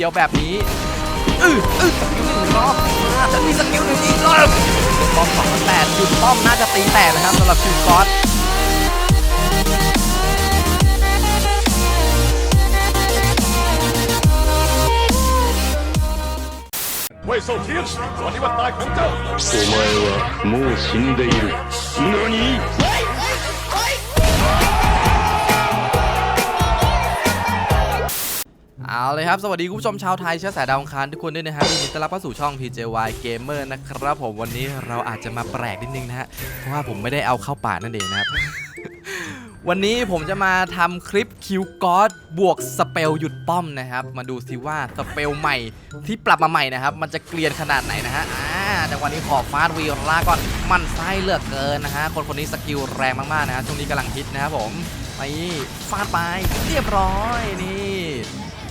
ดียวแบบนี้อืออือสกิลหนึ่งรอบฉันมีสกิลหนึ่งอีกรอบป้อมสองันแตกยุดป้อมน่าจะตีแตกนะครับสำหรับคิวคอสเว่ยโซเทียสตอนนี้วันตายของเจ้าโอ้ไม่ว่ามู้ชินเดียร์นี่ เอาเลยครับ สวัสดีคุณผู้ชมชาวไทยเชื้อสายดาวอังคารทุกคนด้วยนะครับยินดีต้อนรับเข้าสู่ช่อง PJY Gamer นะครับผมวันนี้เราอาจจะมาแปลกนิดนึงนะฮะ เพราะว่าผมไม่ได้เอาเข้าป่านั่นเองนะครับ วันนี้ผมจะมาทำคลิปคิวกอสบวกสเปลหยุดป้อมนะครับ มาดูซิว่าสเปลใหม่ที่ปรับมาใหม่นะครับ มันจะเกลียนขนาดไหนนะฮะอ่าแต่วันนี้ขอฟาดวีลาก่อนมันไส้เลือกเกินนะฮะคนคนนี้สกิลแรงมากๆนะฮะช่วงนี้กำลังฮิตนะครับผมไปฟาดไปเรียบร้อยนี่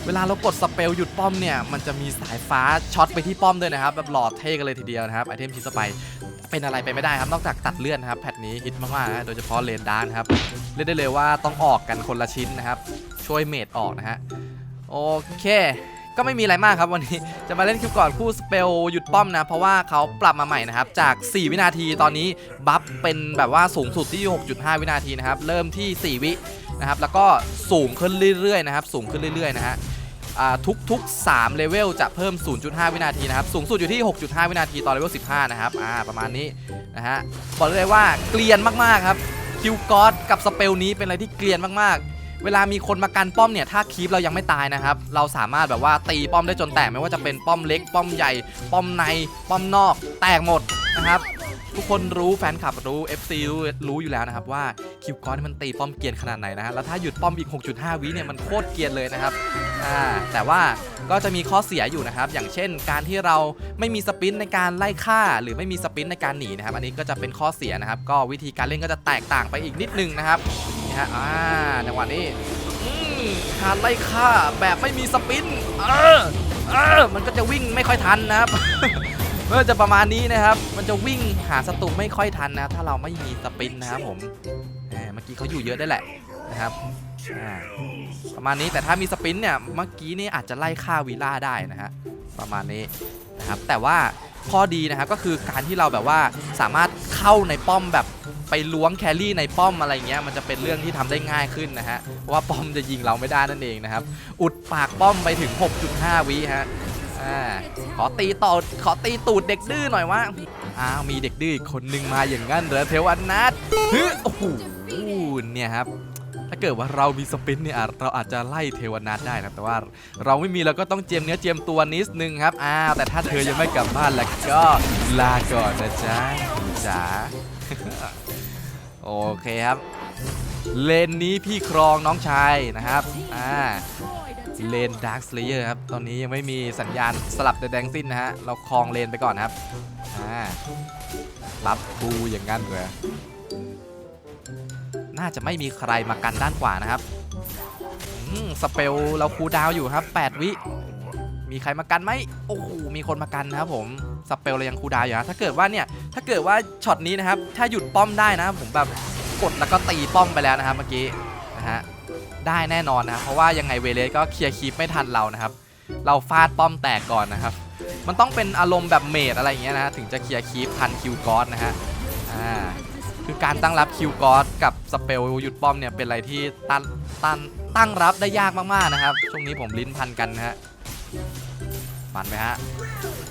เวลาเรากดสเปลหยุดป้อมเนี่ยมันจะมีสายฟ้าช็อตไปที่ป้อมด้วยนะครับแบบหลอดเท่กันเลยทีเดียวนะครับไอเทมชิสไปเป็นอะไรไปไม่ได้ครับนอกจากตัดเลื่อนนะครับแพทนี้ฮิตมากๆนะโดยเฉพาะเลนดานครับเรียกได้เลยว่าต้องออกกันคนละชิ้นนะครับ ช่วยเมดออกนะฮะโอเค ก็ไม่มีอะไรมากครับวันนี้จะมาเล่นคลิปก่อนคู่สเปลหยุดป้อมนะ เพราะว่าเขาปรับมาใหม่นะครับ จาก 4 วินาทีตอนนี้บัฟเป็นแบบว่าสูงสุดที่ 6.5 วินาทีนะครับ เริ่มที่ 4 วินะครับแล้วก็สูงขึ้นเรื่อยๆนะครับสูงขึ้นเรื่อยๆนะฮะ ทุกๆ 3 เลเวลจะเพิ่ม 0.5 วินาทีนะครับ สูงสุดอยู่ที่ 6.5 วินาทีตอนเลเวล 15 นะครับ อ่า ประมาณนี้นะฮะ บอกเลยว่าเกลียนมากๆครับ คิวกอสกับสเปลนี้เป็นอะไรที่เกลียนมากๆ เวลามีคนมากันป้อมเนี่ย ถ้าคีปเรายังไม่ตายนะครับ เราสามารถแบบว่าตีป้อมได้จนแตกไม่ว่าจะเป็นป้อมเล็ก ป้อมใหญ่ ป้อมใน ป้อมนอก แตกหมดนะครับ ทุกคนรู้แฟนคลับรู้ FC รู้รู้อยู่แล้วนะครับว่าคิวกอนี่มันตีป้อมเกียนขนาดไหนนะฮะแล้วถ้าหยุดป้อมอีก 6.5 วิเนี่ยมันโคตรเกียนเลยนะครับอ่าแต่ว่าก็จะมีข้อเสียอยู่นะครับ อย่างเช่นการที่เราไม่มีสปินในการไล่ฆ่า หรือไม่มีสปินในการหนีนะครับ อันนี้ก็จะเป็นข้อเสียนะครับ ก็วิธีการเล่นก็จะแตกต่างไปอีกนิดนึงนะครับนี่ฮะอ่าจังหวะนี้การไล่ฆ่าแบบไม่มีสปินเออเออมันก็จะวิ่งไม่ค่อยทันนะครับ เมื่อจะประมาณนี้นะครับ มันจะวิ่งหาศัตรูไม่ค่อยทันนะ ถ้าเราไม่มีสปินนะครับผมเมื่อกี้เขาอยู่เยอะได้แหละนะครับประมาณนี้แต่ถ้ามีสปินเนี่ยเมื่อกี้นี่อาจจะไล่ฆ่าวีล่าได้นะฮะประมาณนี้นะครับแต่ว่าข้อดีนะครับก็คือการที่เราแบบว่าสามารถเข้าในป้อมแบบไปล้วงแครี่ในป้อมอะไรเงี้ยมันจะเป็นเรื่องที่ทำได้ง่ายขึ้นนะฮะเพราะว่าป้อมจะยิงเราไม่ได้นั่นเองนะครับอุดปากป้อมไปถึง 6.5 วิฮะ อ่าขอตีต่อขอตีตูดเด็กดื้อหน่อยว่าอ้าวมีเด็กดื้อคนนึงมาอย่างงั้นเหรอเทวันนัทฮึโอ้โหเนี่ยครับถ้าเกิดว่าเรามีสปินเนี่ยเราอาจจะไล่เทวนัทได้นะแต่ว่าเราไม่มีเราก็ต้องเจียมเนื้อเจียมตัวนิดนึงครับอ้าวแต่ถ้าเธอยังไม่กลับบ้านแล้วก็ลาก่อนนะจ๊ะจ๋าโอเคครับ เลนนี้พี่ครองน้องชายนะครับอ่า เลนดาร์คสเลเยอร์ครับ ตอนนี้ยังไม่มีสัญญาณสลับใดๆสิ้นนะฮะ เราครองเลนไปก่อนครับ อ่ารับบูอย่างนั้นเหรอน่าจะไม่มีใครมากันด้านขวานะครับสเปลเราคูดาวอยู่ครับ 8 วิ มีใครมากันไหมโอ้โห มีคนมากันนะครับผม สเปลเรายังคูดาวอยู่นะถ้าเกิดว่าเนี่ย ถ้าเกิดว่าช็อตนี้นะครับ ถ้าหยุดป้อมได้นะผมแบบกดแล้วก็ตีป้อมไปแล้วนะครับเมื่อกี้นะฮะ ได้แน่นอนนะเพราะว่ายังไงเวเลสก็เคลียร์คีปไม่ทันเรานะครับ เราฟาดป้อมแตกก่อนนะครับ มันต้องเป็นอารมณ์แบบเมดอะไรอย่างเงี้ยนะถึงจะเคลียร์คีปทันคิวกอสนะฮะอ่าคือการตั้งรับคิวกอสกับสเปลหยุดป้อมเนี่ยเป็นอะไรที่ตั้งตั้งตั้งรับได้ยากมากๆนะครับ ช่วงนี้ผมลิ้นพันกันนะฮะปันไหมฮะ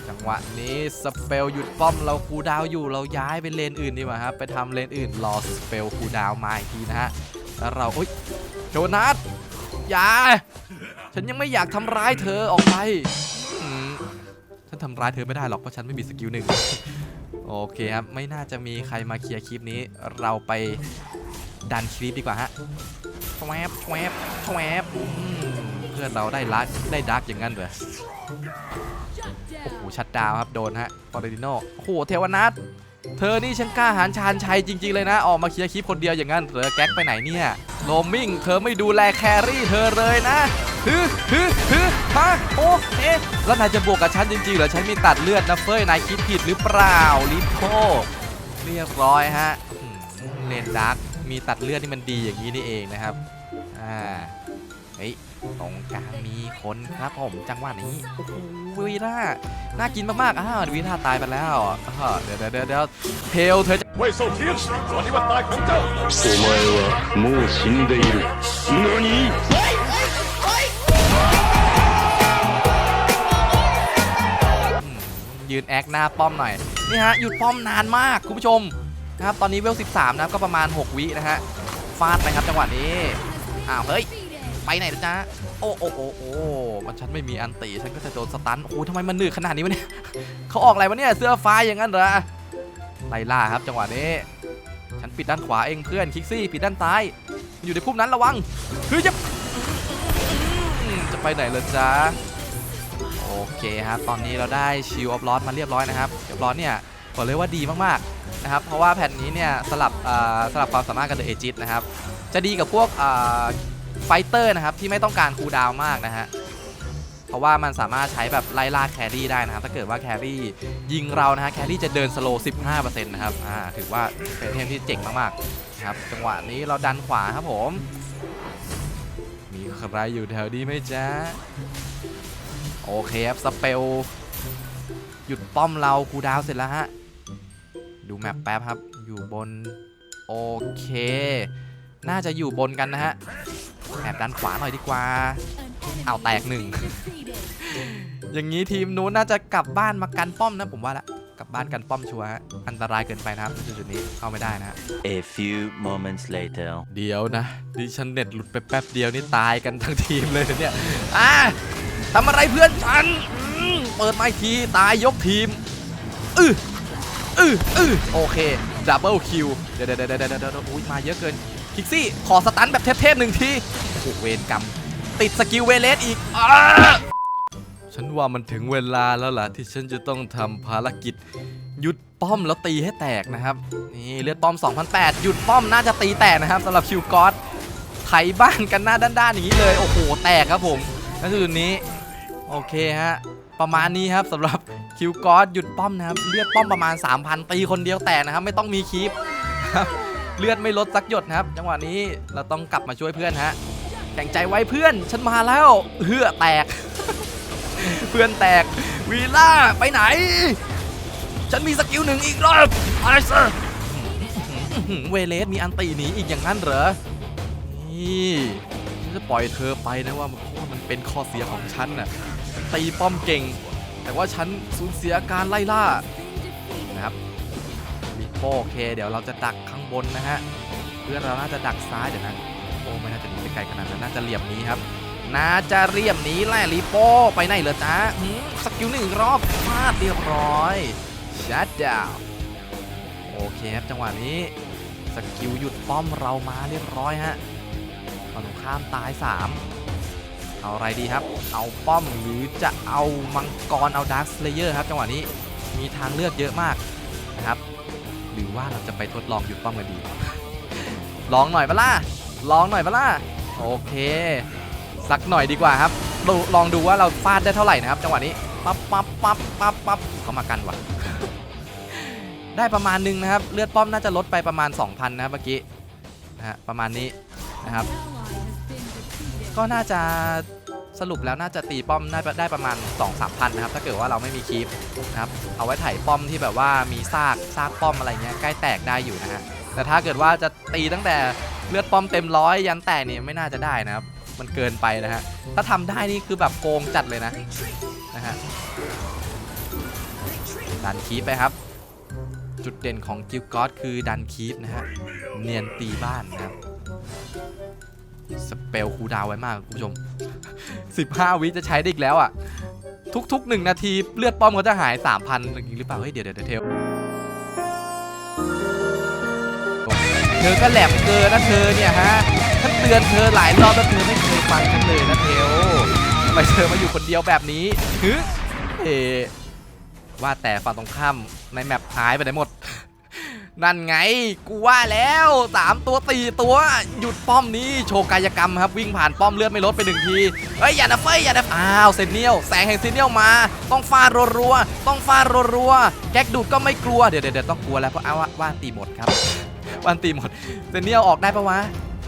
จังหวะนี้สเปลหยุดป้อมเราคูดาวอยู่เราย้ายไปเลนอื่นดีกว่าครับไปทำเลนอื่นรอสเปลคูดาวมาอีกทีนะฮะแล้วเราอุ้ย โจนัสอย่า ฉันยังไม่อยากทำร้ายเธอออกไปอืมฉันทำร้ายเธอไม่ได้หรอกเพราะฉันไม่มีสกิลหนึ่ง โอเคครับ ไม่น่าจะมีใครมาเคลียร์คลิปนี้ เราไปดันคลิปดีกว่าฮะแชวบแชวบแชวบเพื่อนเราได้ลักได้ดักอย่างนั้นเหรอโอ้โหชัดดาวครับโดนฮะฟอร์เรติโนโอ้โหเทวนัท เธอนี่ช่างกล้าหาญชาญชัยจริง ๆ เลยนะ ออกมาเคลียร์คลิปคนเดียวอย่างนั้นเหรอแก๊กไปไหนเนี่ยโรมมิ่ง เธอไม่ดูแลแครี่เธอเลยนะฮึฮึฮึฮะโอเอะแล้วนายจะบวกกับฉันจริงๆเหรอฉันมีตัดเลือดนะเฟ้ยนายคิดผิดหรือเปล่าลิโคเรียบร้อยฮะเลนดักมีตัดเลือดที่มันดีอย่างนี้นี่เองนะครับอ่าเฮ้ย ตรงกลางมีคนครับผมจังหวะนี้โอ้โหวีน่าน่ากินมากๆอ้าววีน่าตายไปแล้วเดี๋ยวเดี๋ยวเดี๋ยวเทลเธอจะเว่ยโซเทียวันนี้วันตายของเจ้าโอ้ไม่ว่ามูชินเดอิรุนานี่ยืนแอคหน้าป้อมหน่อยนี่ฮะหยุดป้อมนานมากคุณผู้ชมครับตอนนี้เวล 13 นะครับก็ประมาณ 6 วินะฮะฟาดไปครับจังหวะนี้อ้าวเฮ้ย ไปไหนนะจ๊ะโอ้โอ้โอ้โอ้มันฉันไม่มีอันตีฉันก็จะโดนสตันโอ้ทำไมมันหนืดขนาดนี้วะเนี่ยเขาออกอะไรวะเนี่ยเสื้อฟ้าอย่างนั้นเหรอไล่ล่าครับจังหวะนี้ ฉันปิดด้านขวาเองเพื่อนคิกซี่ปิดด้านซ้าย อยู่ในพุ่มนั้นระวังเฮ้ยจะจะไปไหนเลยจ๊ะโอเคครับตอนนี้เราได้ชิลออฟลอสมาเรียบร้อยนะครับเรียบร้อยเนี่ยบอกเลยว่าดีมากๆนะครับเพราะว่าแผ่นนี้เนี่ยสลับอ่าสลับความสามารถกับเดอะเอจิตนะครับจะดีกับพวก ไฟเตอร์นะครับที่ไม่ต้องการคูลดาวมากนะฮะเพราะว่ามันสามารถใช้แบบไล่ล่าแครี่ได้นะครับถ้าเกิดว่าแครี่ยิงเรานะฮะแครี่จะเดินสโลว์15%นะครับอ่าถือว่าเป็นเทมที่เจ๋งมากๆนะครับจังหวะนี้เราดันขวาครับผม มีใครอยู่แถวนี้ไหมจ๊ะโอเคครับสเปลหยุดป้อมเราคูดาวเสร็จแล้วฮะ ดูแมปแป๊บครับ อยู่บน โอเค น่าจะอยู่บนกันนะฮะ แอบด้านขวาหน่อยดีกว่า เอาแตกหนึ่ง อย่างนี้ทีมนู้นน่าจะกลับบ้านมากันป้อมนะผมว่าละ กลับบ้านกันป้อมชัวร์ฮะอันตรายเกินไปนะครับจุดๆนี้เข้าไม่ได้นะฮะ A few moments later. เดี๋ยวนะดิฉันเน็ตหลุดไปแป๊บเดียวนี่ตายกันทั้งทีมเลยนะเนี่ยอะทำอะไรเพื่อนฉันอืมเปิดไม้ทีตายยกทีมอืออืออือโอเคดับเบิลคิวเดี๋ยวเดี๋ยวเดี๋ยวเดี๋ยวเดี๋ยวอุ้ยมาเยอะเกิน คิกซี่ขอสตันแบบเทพๆหนึ่งทีโอ้โหเวรกรรม ติดสกิลเวเลสอีกอ้าฉันว่ามันถึงเวลาแล้วล่ะที่ฉันจะต้องทำภารกิจ หยุดป้อมแล้วตีให้แตกนะครับ นี่เลือดป้อม 2008 หยุดป้อมน่าจะตีแตกนะครับสำหรับคิวกอสไถบ้านกันหน้าด้านๆอย่างนี้เลย โอ้โห แตกครับผมนั่นคือนี้ โอเคฮะ ประมาณนี้ครับสำหรับคิวกอสหยุดป้อมนะครับ เลือดป้อมประมาณ 3,000 ตีคนเดียวแตกนะครับ ไม่ต้องมีคีปครับ เลือดไม่ลดสักหยดนะครับ จังหวะนี้เราต้องกลับมาช่วยเพื่อนฮะแข่งใจไว้เพื่อน ฉันมาแล้วเฮือแตก เพื่อนแตกวีล่าไปไหน ฉันมีสกิลหนึ่งอีกรอบไอซ์เวเลสมีอันตีหนีอีกอย่างนั้นเหรอ นี่ฉันจะปล่อยเธอไปนะว่าเพราะว่ามันเป็นข้อเสียของฉันน่ะตีป้อมเก่ง แต่ว่าฉันสูญเสียการไล่ล่านะครับ โป้โอเค เดี๋ยวเราจะดักข้างบนนะฮะเพื่อนเราน่าจะดักซ้ายเดี๋ยวนะโอ้ไม่น่าจะหนีไปไกลขนาดนั้นน่าจะเหลี่ยมนี้ครับน่าจะเรียมนี้แหละลีโป้ไปไหนเหรอจ๊ะหืมสกิลหนึ่งรอบฟาดเรียบร้อยชัดดาวโอเคครับจังหวะนี้สกิลหยุดป้อมเรามาเรียบร้อยฮะฝั่งตรงข้ามตาย 3 เอาอะไรดีครับ เอาป้อมหรือจะเอามังกรเอาดาร์คสเลเยอร์ครับ จังหวะนี้มีทางเลือกเยอะมากนะครับ หรือว่าเราจะไปทดลองหยุดป้อมกันดี ลองหน่อยปะล่ะลองหน่อยปะล่ะโอเค สักหน่อยดีกว่าครับลองดูว่าเราฟาดได้เท่าไหร่นะครับจังหวะนี้ปั๊บปั๊บปั๊บปั๊บปั๊บเขามากันว่ะได้ประมาณนึงนะครับ เลือดป้อมน่าจะลดไปประมาณ 2,000 นะครับเมื่อกี้นะฮะประมาณนี้นะครับ ก็น่าจะ สรุปแล้วน่าจะตีป้อมได้ประมาณ 2 3พันนะครับ ถ้าเกิดว่าเราไม่มีคีปนะครับ เอาไว้ไถ่ป้อมที่แบบว่ามีซากซากป้อมอะไรเงี้ยใกล้แตกได้อยู่นะฮะ แต่ถ้าเกิดว่าจะตีตั้งแต่เลือดป้อมเต็มร้อยยันแตกเนี่ยไม่น่าจะได้นะครับ มันเกินไปนะฮะ ถ้าทำได้นี่คือแบบโกงจัดเลยนะนะฮะดันคีปไปครับ จุดเด่นของกิลกอสคือดันคีปนะฮะ เนียนตีบ้านนะครับ สเปลคูลดาวไว้มากคุณผู้ชม 15 วิจะใช้ได้อีกแล้วอะ ทุกๆ 1 นาทีเลือดป้อมเขาจะหาย 3,000อย่างนี้หรือเปล่า เฮ้ยเดี๋ยวเดี๋ยวเดี๋ยวเทลเธอก็แหลมเกินนะเธอเนี่ยฮะฉันเตือนเธอหลายรอบแล้วเธอไม่เคยฟังฉันเลยนะเทลทำไมเธอมาอยู่คนเดียวแบบนี้ฮึเอว่าแต่ฝั่งตรงข้ามในแมปหายไปไหนหมด นั่นไง กูว่าแล้วสามตัวตีตัว หยุดป้อมนี้โชว์กายกรรมครับ วิ่งผ่านป้อมเลือดไม่ลดไปหนึ่งทีเฮ้ย อย่านะเฟยอย่านะอ้าวเซนเนียลแสงแห่งเซนเนียลมา ต้องฟาดรัวๆต้องฟาดรัวๆแก๊กดูดก็ไม่กลัว เดี๋ยวเดี๋ยวเดี๋ยวต้องกลัวแล้วเพราะเอาว่าว่านตีหมดครับว่านตีหมดเซนเนียลออกได้ปะวะ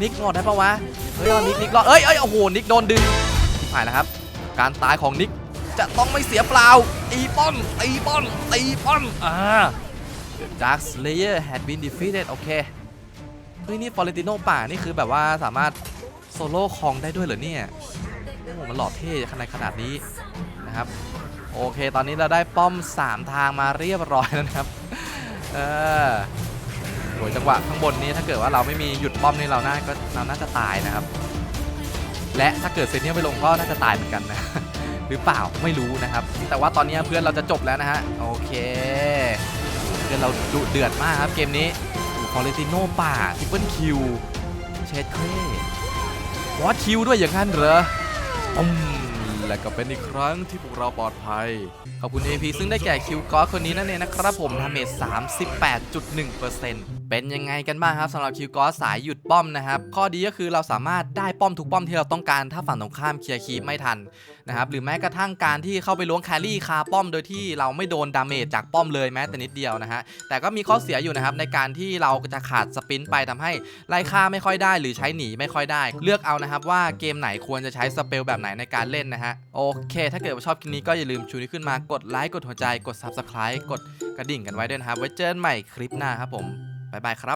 นิกออกได้ปะวะเฮ้ยนิกนิกรอดเอ้ยเอ้ยโอ้โหนิกโดนดึงหายแล้วครับ การตายของนิกจะต้องไม่เสียเปล่าตีป้อมตีป้อมตีป้อมอ่า The Dark Slayer had been defeated โอเค เฮ้ย นี่ฟอเรนติโนป่า นี่คือแบบว่าสามารถโซโล่คองได้ด้วยเหรอเนี่ย โอ้โห มันหล่อเท่ขนาดขนาดนี้นะครับ โอเค ตอนนี้เราได้ป้อม 3 ทางมาเรียบร้อยแล้วนะครับ เออโหจังหวะข้างบนนี้ถ้าเกิดว่าเราไม่มีหยุดป้อมนี่เราน่าก็เราน่าจะตายนะครับ และถ้าเกิดเซนเนียไปลงก็น่าจะตายเหมือนกันนะหรือเปล่าไม่รู้นะครับ แต่ว่าตอนนี้เพื่อนเราจะจบแล้วนะฮะ โอเค พื่อนเราดุเดือดมากครับเกมนี้ฟอเรนติโนป่าทิปเปิลคิวเชดเครวอตคิวด้วยอย่างนั้นเหรออืมและก็เป็นอีกครั้งที่พวกเราปลอดภัย ขอบคุณ AP ซึ่งได้แก่คิวกอคนนี้นั่นเองนะครับผมทาเมจ38.1%เป็น เป็นยังไงกันบ้างครับสำหรับคิวกอสสายหยุดป้อมนะครับ ข้อดีก็คือเราสามารถได้ป้อมทุกป้อมที่เราต้องการถ้าฝั่งตรงข้ามเคลียร์คีปไม่ทันนะครับหรือแม้กระทั่งการที่เข้าไปล้วงแครี่คาป้อมโดยที่เราไม่โดนดาเมจจากป้อมเลยแม้แต่นิดเดียวนะฮะแต่ก็มีข้อเสียอยู่นะครับในการที่เราจะขาดสปินไปทำให้ไล่ฆ่าไม่ค่อยได้ หรือใช้หนีไม่ค่อยได้ เลือกเอานะครับว่าเกมไหนควรจะใช้สเปลแบบไหนในการเล่นนะฮะโอเค ถ้าเกิดว่าชอบคลิปนี้ก็อย่าลืมชูนิ้ขึ้นมากดไลค์กดหัวใจกด subscribe กดกระดิ่งกันไว้ด้วยนะครับไว้เจอกันใหม่คลิปหน้าครับผม บ๊ายบายครับ